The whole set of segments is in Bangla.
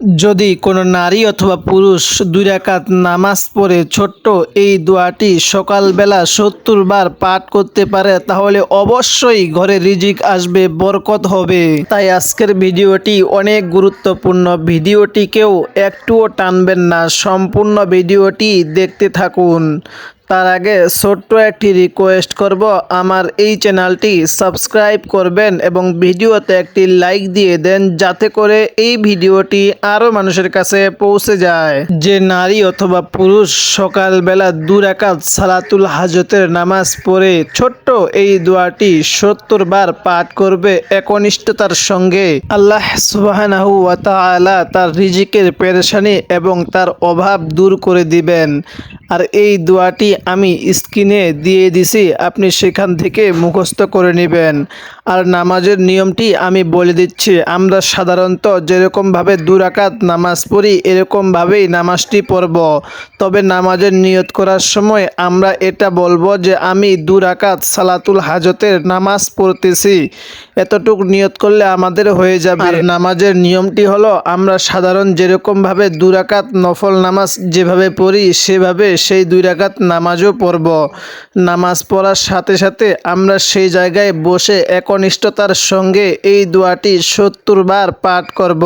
যদি কোনো নারী অথবা পুরুষ দুই রাকাত নামাজ পড়ে ছোট্ট এই দোয়াটি সকালবেলা সত্তর বার পাঠ করতে পারে, তাহলে অবশ্যই ঘরে রিজিক আসবে, বরকত হবে। তাই আজকের ভিডিওটি অনেক গুরুত্বপূর্ণ। ভিডিওটিকেও একটুও টানবেন না, সম্পূর্ণ ভিডিওটি দেখতে থাকুন। তার আগে ছোট্ট একটি রিকোয়েস্ট করব, আমার এই চ্যানেলটি সাবস্ক্রাইব করবেন এবং ভিডিওতে একটি লাইক দিয়ে দেন, যাতে করে এই ভিডিওটি আরও মানুষের কাছে পৌঁছে যায়। যে নারী অথবা পুরুষ সকালবেলা দুরাকাত সালাতুল হাজতের নামাজ পড়ে, ছোট্ট এই দোয়াটি সত্তর বার পাঠ করবে একনিষ্ঠতার সঙ্গে। আল্লাহ ওয়া তার রিজিকের পেরেশানি এবং তার অভাব দূর করে দিবেন। আর এই দোয়াটি আমি স্ক্রিনে দিয়ে দিছি, আপনি সেখান থেকে মুখস্থ করে নেবেন। আর নামাজের নিয়মটি আমি বলে দিচ্ছি, আমরা সাধারণত যেরকমভাবে দুরাকাত নামাজ পড়ি, এরকমভাবেই নামাজটি পড়ব। তবে নামাজের নিয়ত করার সময় আমরা এটা বলব যে, আমি দুরাকাত সালাতুল হাজতের নামাজ পড়তেছি। এতটুক নিয়ত করলে আমাদের হয়ে যাবে। আর নামাজের নিয়মটি হলো, আমরা সাধারণ যেরকমভাবে দুরাকাত নফল নামাজ যেভাবে পড়ি, সেভাবে সেই দুই রাকাত নামাজও পড়ব। নামাজ পড়ার সাথে সাথে আমরা সেই জায়গায় বসে একনিষ্ঠতার সঙ্গে এই দোয়াটি সত্তর বার পাঠ করব।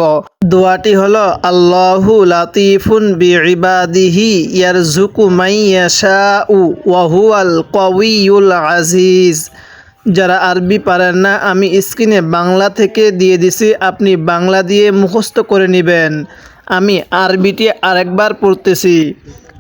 দোয়াটি হলো, আল্লাহু লাতিফুন বিইবাদিহি ইয়ারজুকু মাইয়াশাউ ওয়া হুয়াল কওয়িয়ুল আজিজ। যারা আরবি পারেন না, আমি স্ক্রিনে বাংলা থেকে দিয়ে দিছি, আপনি বাংলা দিয়ে মুখস্থ করে নেবেন। আমি আরবিটি আরেকবার পড়তেছি।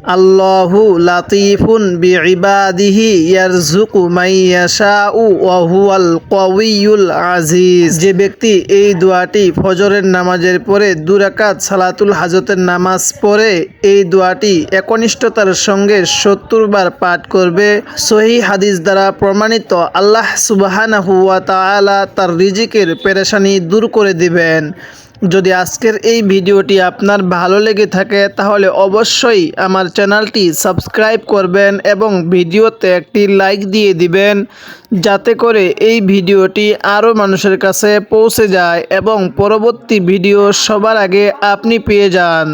আল্লাহু লাতিফুন বিইবাদিহি ইয়ারজুকু মাইয়াশাউ ওয়া হুয়াল কওয়িয়ুল আজিজ। যে ব্যক্তি এই দোয়াটি ফজরের নামাজের পরে দুরাকাত সালাতুল হাজতের নামাজ পড়ে, এই দোয়াটি একনিষ্ঠতার সঙ্গে সত্তর বার পাঠ করবে। সহি হাদিস দ্বারা প্রমাণিত আল্লাহ সুবাহানাহু ওয়া তাআলা তার রিজিকের পেরেশানি দূর করে দিবেন। যদি আজকের এই ভিডিওটি আপনার ভালো লেগে থাকে, তাহলে অবশ্যই আমার চ্যানেলটি সাবস্ক্রাইব করবেন এবং ভিডিওতে একটি লাইক দিয়ে দিবেন, যাতে করে এই ভিডিওটি আরও মানুষের কাছে পৌঁছে যায় এবং পরবর্তী ভিডিও সবার আগে আপনি পেয়ে যান।